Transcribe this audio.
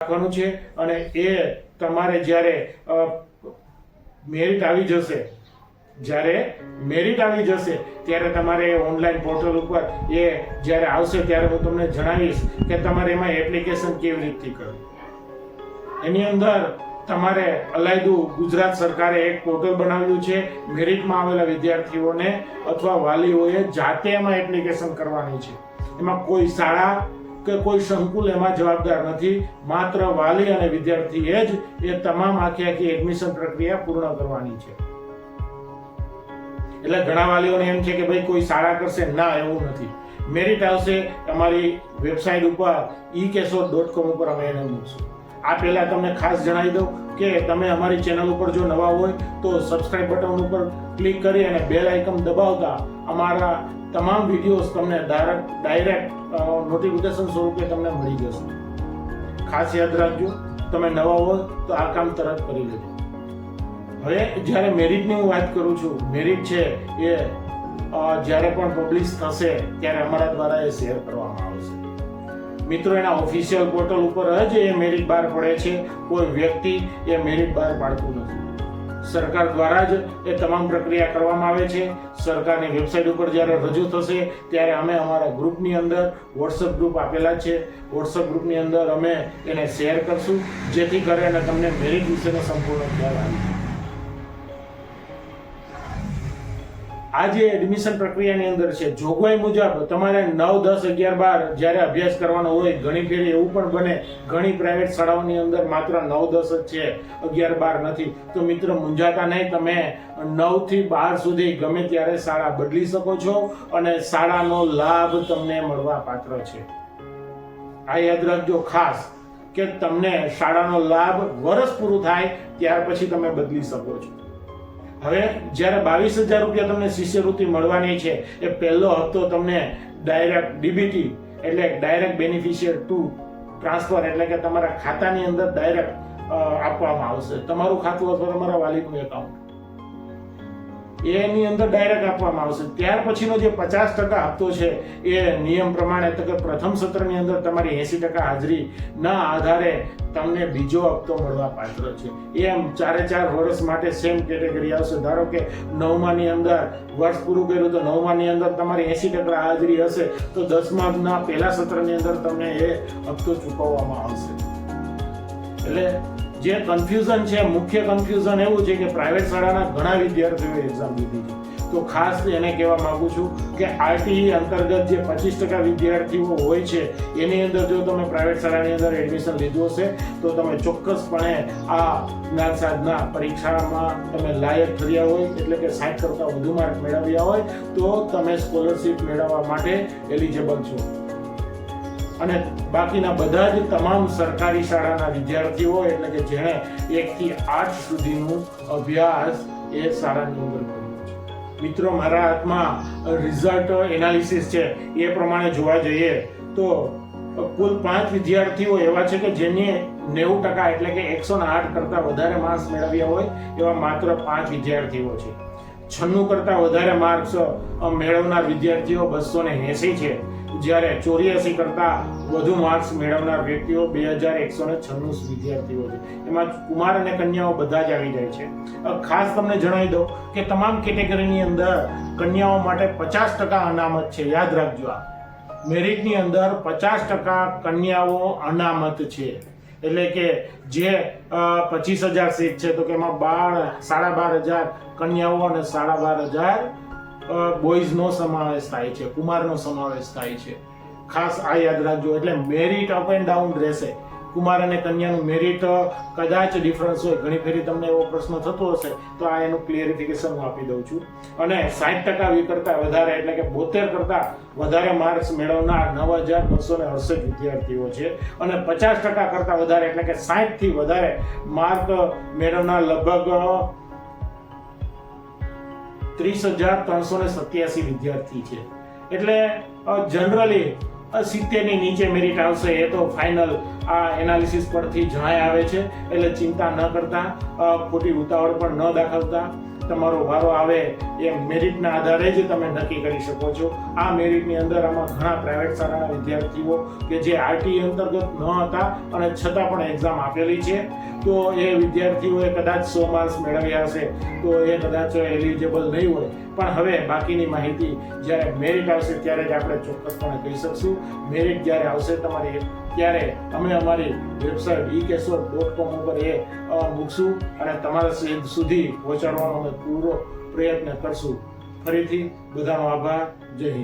રાખવાનું છે અને એ તમારે જ્યારે મેરિટ આવી જશે, જ્યારે મેરિટ આવી જશે, ત્યારે તમારે ઓનલાઈન પોર્ટલ ઉપર એ જ્યારે આવશે ત્યારે હું તમને જણાવીશ કે તમારે એમાં એપ્લિકેશન કેવી રીતથી કરવું. એની અંદર તમારે અલાયદું ગુજરાત સરકારે એક પોર્ટલ બનાવ્યું છે મેરિટમાં આવેલા વિદ્યાર્થીઓને અથવા વાલીઓએ જાતે એમાં એપ્લિકેશન કરવાની છે. એમાં કોઈ શાળા કે કોઈ સંકુલ એમાં જવાબદાર નથી. માત્ર વાલી અને વિદ્યાર્થીએ જ એ તમામ આખી આખી એડમિશન પ્રક્રિયા પૂર્ણ કરવાની છે. એટલે ઘણા વાલીઓને એમ છે કે ભાઈ કોઈ શાળા કરશે? ના, એવું નથી. મેરિટ આવશે અમારી વેબસાઇટ ઉપર ઈ કેશોદ ડોટ કોમ ઉપર અમે એને મૂકશું. આ પહેલાં તમને ખાસ જણાવી દઉં કે તમે અમારી ચેનલ ઉપર જો નવા હોય તો સબસ્ક્રાઇબ બટન ઉપર ક્લિક કરી અને બેલ આઇકન દબાવતા અમારા તમામ વિડીયોઝ તમને ડાયરેક્ટ ડાયરેક્ટ નોટિફિકેશન સ્વરૂપે તમને મળી જશે. ખાસ યાદ રાખજો, તમે નવા હો તો આ કામ તરત કરી લેજો. હવે જ્યારે મેરિટની હું વાત કરું છું મેરિટ છે એ જ્યારે પણ પબ્લિશ થશે, ત્યારે અમારા દ્વારા એ શેર કરવામાં આવશે મિત્રો, એના ઓફિશિયલ પોર્ટલ ઉપર જ એ મેરિટ બહાર પડે છે. કોઈ વ્યક્તિ એ મેરિટ બહાર પાડતું નથી. સરકાર દ્વારા જ એ તમામ પ્રક્રિયા કરવામાં આવે છે. સરકારની વેબસાઇટ ઉપર જ્યારે રજૂ થશે, ત્યારે અમે અમારા ગ્રુપની અંદર વોટ્સઅપ ગ્રુપ આપેલા છે. વોટ્સઅપ ગ્રુપની અંદર અમે એને શેર કરશું, જેથી કરીને તમને મેરિટ વિશેનો સંપૂર્ણ ખ્યાલ આવી આ જે એડમિશન પ્રક્રિયાની અંદર છે, જોગવાઈ મુજબ તમારે નવ, દસ, અગિયાર, બાર જ્યારે અભ્યાસ કરવાનો હોય, ઘણી ફેરી એવું પણ બને. ઘણી પ્રાઇવેટ શાળાઓની અંદર માત્ર નવ, દસ જ છે, અગિયાર, બાર નથી. તો મિત્રો, મૂંઝાતા નહીં તમે નવથી બાર સુધી ગમે ત્યારે શાળા બદલી શકો છો અને શાળાનો લાભ તમને મળવા પાત્ર છે. આ યાદ રાખજો ખાસ કે તમને શાળાનો લાભ વર્ષ પૂરું થાય, ત્યાર પછી તમે બદલી શકો છો. હવે જ્યારે બાવીસ હજાર રૂપિયા તમને શિષ્યવૃત્તિ મળવાની છે, એ પહેલો હપ્તો તમને ડાયરેક્ટ ડીબીટી એટલે ડાયરેક્ટ બેનિફિશિયર ટુ ટ્રાન્સફર એટલે કે તમારા ખાતાની અંદર ડાયરેક્ટ આપવામાં આવશે. તમારું ખાતું અથવા તમારા વાલીનું એકાઉન્ટ એની અંદર ડાયરેક્ટ આપવામાં આવશે. ત્યાર પછીનો જે પચાસ ટકા હપ્તો છે, એ નિયમ પ્રમાણે તો કે પ્રથમ સત્રની અંદર તમારી એંસી ટકા હાજરી ના આધારે તમને બીજો હપ્તો મળવા પાત્ર છે. એમ ચારે ચાર વર્ષ માટે સેમ કેટેગરી આવશે. ધારો કે નવમાની અંદર વર્ષ પૂરું કર્યું તો નવમાની અંદર તમારી એંસી ટકા હાજરી હશે, તો દસમાના પહેલા સત્રની અંદર તમને એ હપ્તો ચૂકવવામાં આવશે. એટલે જે કન્ફ્યુઝન છે, મુખ્ય કન્ફ્યુઝન એવું છે કે પ્રાઇવેટ શાળાના ઘણા વિદ્યાર્થીઓએ એક્ઝામ દીધી છે. તો ખાસ એને કહેવા માંગુ છું કે આરટીઈ અંતર્ગત જે પચીસ ટકા વિદ્યાર્થીઓ હોય છે, એની અંદર જો તમે પ્રાઇવેટ શાળાની અંદર એડમિશન લીધું હશે, તો તમે ચોક્કસપણે આ જ્ઞાન સાધના પરીક્ષામાં તમે લાયક થયા હોય, એટલે કે સાઠ કરતાં વધુ માર્ક મેળવ્યા હોય, તો તમે સ્કોલરશીપ મેળવવા માટે એલિજેબલ છો. અને બાકીના બધા જ તમામ સરકારી શાળાના વિદ્યાર્થીઓ, એટલે કે જેણે એકથી આઠ સુધીનું અભ્યાસ એ શાળાની અંદર મિત્રો, મારા હાથમાં રિઝલ્ટ એનાલિસિસ છે, એ પ્રમાણે જોવા જઈએ તો કુલ પાંચ વિદ્યાર્થીઓ એવા છે કે જેને નેવું ટકા એટલે કે એકસો આઠ કરતાં વધારે માર્ક્સ મેળવ્યા હોય, એવા માત્ર પાંચ વિદ્યાર્થીઓ છે. છન્નું કરતાં વધારે માર્ક્સ મેળવનાર વિદ્યાર્થીઓ બસો ને એંસી છે. જ્યારે ચોર્યાસી કરતાં વધુ માર્ક્સ મેળવનાર વ્યક્તિઓ બે હજાર એકસો ને છન્નું વિદ્યાર્થીઓ છે. એમાં કુમાર અને કન્યાઓ બધા જ આવી જાય છે. ખાસ તમને જણાવી દઉં કે તમામ કેટેગરીની અંદર કન્યાઓ માટે પચાસ ટકા અનામત છે. યાદ રાખજો આ. મેરિટની અંદર પચાસ ટકા કન્યાઓ અનામત છે. એટલે કે જે પચીસ હજાર સીટ છે, તો કે એમાં બાર, સાડા બાર હજાર કન્યાઓ અને સાડા બાર હજાર બોયઝનો સમાવેશ થાય છે, કુમારનો સમાવેશ થાય છે. ખાસ આ યાદ રાખજો, એટલે મેરિટ અપ એન્ડ ડાઉન રહેશે. કુમાર અને કન્યાનું મેરિટ કદાચ ડિફરન્સ હોય, ઘણી ફેરી તમને એવો પ્રશ્ન થતો હશે, તો આ એનું ક્લિયરિફિકેશન હું આપી દઉં છું. અને સાઠ ટકા વી કરતાં વધારે, એટલે કે બોતેર કરતાં વધારે માર્ક્સ મેળવનાર નવ હજાર બસો ને અડસઠ વિદ્યાર્થીઓ છે. અને પચાસ ટકા કરતાં વધારે, એટલે કે સાઠથી વધારે માર્ક મેળવનાર લગભગ ત્રીસ હજાર ત્રણસો ને સત્યાસી વિદ્યાર્થી છે. એટલે જનરલી સિત્તેરની નીચે મેરિટ આવશે એ તો ફાઇનલ આ એનાલિસિસ પરથી જણાય આવે છે. એટલે ચિંતા ન કરતા ખોટી ઉતાવળ પણ ન દાખવતા. તમારો વારો આવે એ મેરિટના આધારે જ તમે નક્કી કરી શકો છો. આ મેરિટની અંદર આમાં ઘણા પ્રાઇવેટ શાળાના વિદ્યાર્થીઓ કે જે આરટી અંતર્ગત ન હતા અને છતાં પણ એક્ઝામ આપેલી છે. તો એ વિદ્યાર્થીઓએ કદાચ સો માર્ક્સ મેળવ્યા હશે, તો એ કદાચ એલિજિબલ નહીં હોય. પણ હવે બાકીની માહિતી જ્યારે મેરિટ આવશે ત્યારે જ આપણે ચોક્કસપણે કહી શકશું. મેરિટ જ્યારે આવશે તમારી ત્યારે અમે અમારી વેબસાઇટ ઈ કેશોર ડોટ કોમ ઉપર એ મૂકશું અને તમારા સુધી પહોંચાડવાનો અમે પૂરો પ્રયત્ન કરશું. ફરીથી બધાનો આભાર. જય હિન્દ.